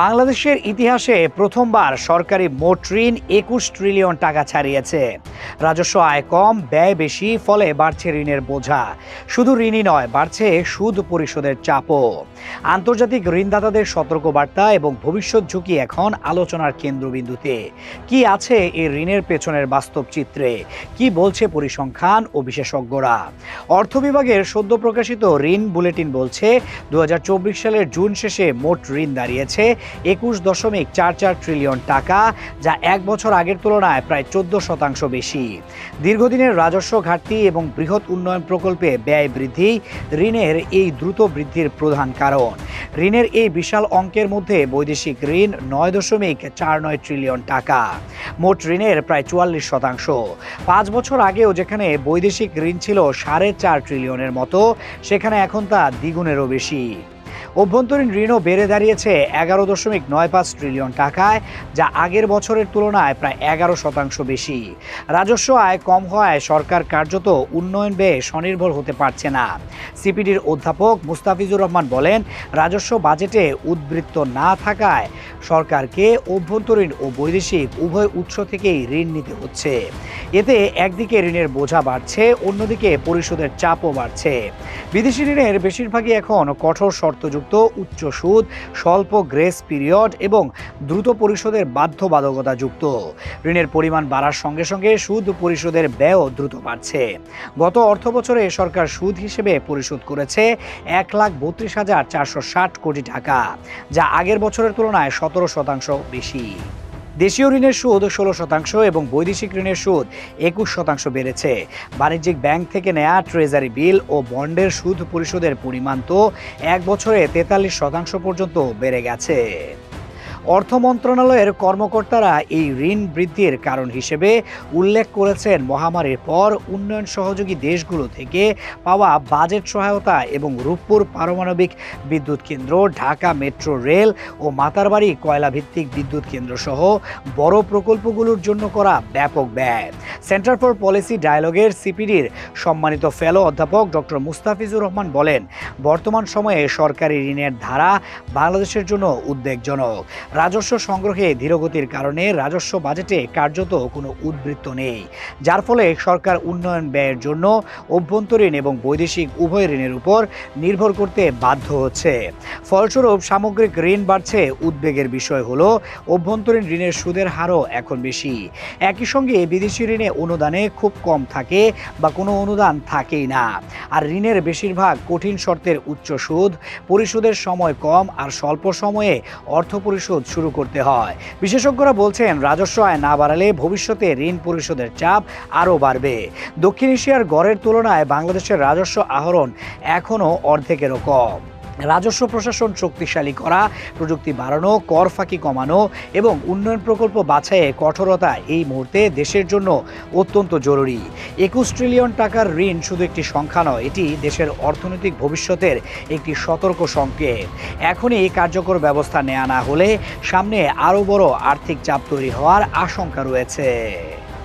বাংলাদেশের ইতিহাসে প্রথমবার সরকারি মোট ঋণ একুশ ট্রিলিয়ন টাকা ছাড়িয়েছে। রাজস্ব আয় কম, ব্যয় বেশি, ফলে বাড়ছে ঋণের বোঝা। শুধু ঋণই নয়, বাড়ছে সুদ পরিশোধের চাপও। আন্তর্জাতিক ঋণদাতাদের সতর্কবার্তা এবং ভবিষ্যৎ ঝুঁকি এখন আলোচনার কেন্দ্রবিন্দুতে। কি আছে এই ঋণের পেছনের বাস্তব চিত্রে? কি বলছে পরিসংখ্যান ও বিশেষজ্ঞরা? অর্থ বিভাগের সদ্য প্রকাশিত ঋণ বুলেটিন বলছে দু হাজার চব্বিশ সালের জুন শেষে মোট ঋণ দাঁড়িয়েছে একুশ দশমিক চার চার ট্রিলিয়ন টাকা, যা এক বছর আগের তুলনায় প্রায় চোদ্দ শতাংশ বেশি। দীর্ঘদিনের রাজস্ব ঘাটতি এবং বৃহৎ উন্নয়ন প্রকল্পে ব্যয় বৃদ্ধি ঋণের এই দ্রুত বৃদ্ধির প্রধান কারণ। ঋণের এই বিশাল অঙ্কের মধ্যে বৈদেশিক ঋণ নয় দশমিক চার নয় ট্রিলিয়ন টাকা। মোট ঋণের প্রায় চুয়াল্লিশ শতাংশ। পাঁচ বছর আগেও যেখানে বৈদেশিক ঋণ ছিল সাড়ে চার ট্রিলিয়নের মতো, সেখানে এখন তা দ্বিগুণেরও বেশি। অভ্যন্তরীণ ঋণও বেড়ে দাঁড়িয়েছে এগারো দশমিক নয় পাঁচ ট্রিলিয়ন টাকায়, যা আগের বছরের তুলনায় প্রায় এগারো শতাংশ বেশি। রাজস্ব আয় কম হওয়ায় সরকার কার্যত উন্নয়ন ব্যয়ে স্বনির্ভর হতে পারছে না। সিপিডির অধ্যাপক মুস্তাফিজুর রহমান বলেন, রাজস্ব বাজেটে উদ্বৃত্ত না থাকায় সরকারকে অভ্যন্তরীণ ও বৈদেশিক উভয় উৎস থেকেই ঋণ নিতে হচ্ছে। এতে একদিকে ঋণের বোঝা বাড়ছে, অন্যদিকে পরিশোধের চাপও বাড়ছে। বিদেশি ঋণের বেশিরভাগই এখন কঠোর শর্তযুক্ত, উচ্চ সুদ, স্বল্প গ্রেস পিরিয়ড এবং দ্রুত পরিশোধের বাধ্যবাধকতা যুক্ত ঋণের পরিমাণ বাড়ার সঙ্গে সঙ্গে সুদ পরিশোধের ব্যয়ও দ্রুত বাড়ছে। গত অর্থ বছরে সরকার সুদ হিসেবে পরিশোধ করেছে এক লাখ বত্রিশ হাজার চারশো ষাট কোটি টাকা, যা আগের বছরের তুলনায় সতেরো শতাংশ বেশি। দেশীয় ঋণের সুদ ষোলো শতাংশ এবং বৈদেশিক ঋণের সুদ একুশ শতাংশ বেড়েছে। বাণিজ্যিক ব্যাংক থেকে নেয়া ট্রেজারি বিল ও বন্ডের সুদ পরিশোধের পরিমাণ তো এক বছরে তেতাল্লিশ শতাংশ পর্যন্ত বেড়ে গেছে। অর্থ মন্ত্রণালয়ের কর্মকর্তারা এই ঋণ বৃদ্ধির কারণ হিসেবে উল্লেখ করেছেন মহামারীর পর উন্নয়ন সহযোগী দেশগুলো থেকে পাওয়া বাজেট সহায়তা এবং রূপপুর পারমাণবিক বিদ্যুৎ কেন্দ্র, ঢাকা মেট্রো রেল ও মাতারবাড়ি কয়লা ভিত্তিক বিদ্যুৎ কেন্দ্র সহ বড় প্রকল্পগুলোর জন্য করা ব্যাপক ব্যয়। সেন্টার ফর পলিসি ডায়ালগের সিপিডির সম্মানিত ফেলো অধ্যাপক ডক্টর মুস্তাফিজুর রহমান বলেন, বর্তমান সময়ে সরকারি ঋণের ধারা বাংলাদেশের জন্য উদ্বেগজনক। রাজস্ব সংগ্রহে ধীরগতির কারণে রাজস্ব বাজেটে কার্যত কোনো উদ্বৃত্ত নেই। যার ফলে সরকার উন্নয়ন ব্যয়ের জন্য অভ্যন্তরীণ এবং বৈদেশিক উভয় ঋণের উপর নির্ভর করতে বাধ্য হচ্ছে। ফলস্বরূপ, সামগ্রিক ঋণ বাড়ছে। উদ্বেগের বিষয় হলো, অভ্যন্তরীণ ঋণের সুদের হারও এখন বেশি। একই সঙ্গে বিদেশি ঋণে অনুদানে খুব কম থাকে বা কোনো অনুদান থাকেই না। আর ঋণের বেশিরভাগ কঠিন শর্তের উচ্চ সুদ, পরিশোধের সময় কম আর স্বল্প সময়ে অর্থ পরিশোধ শুরু করতে হয়। বিশেষজ্ঞরা বলছেন, রাজস্ব আয় না বাড়ালে ভবিষ্যতে ঋণ পরিশোধের চাপ আরও বাড়বে। দক্ষিণ এশিয়ার গড়ের তুলনায় বাংলাদেশের রাজস্ব আহরণ এখনও অর্ধেকেরও কম। রাজস্ব প্রশাসন শক্তিশালী করা, প্রযুক্তি বাড়ানো, কর ফাঁকি কমানো এবং উন্নয়ন প্রকল্প বাছাইয়ে কঠোরতা এই মুহূর্তে দেশের জন্য অত্যন্ত জরুরি। একুশ ট্রিলিয়ন টাকার ঋণ শুধু একটি সংখ্যা নয়, এটি দেশের অর্থনৈতিক ভবিষ্যতের একটি সতর্ক সংকেত। এখনই এই কার্যকর ব্যবস্থা নেওয়া না হলে সামনে আরও বড় আর্থিক চাপ তৈরি হওয়ার আশঙ্কা রয়েছে।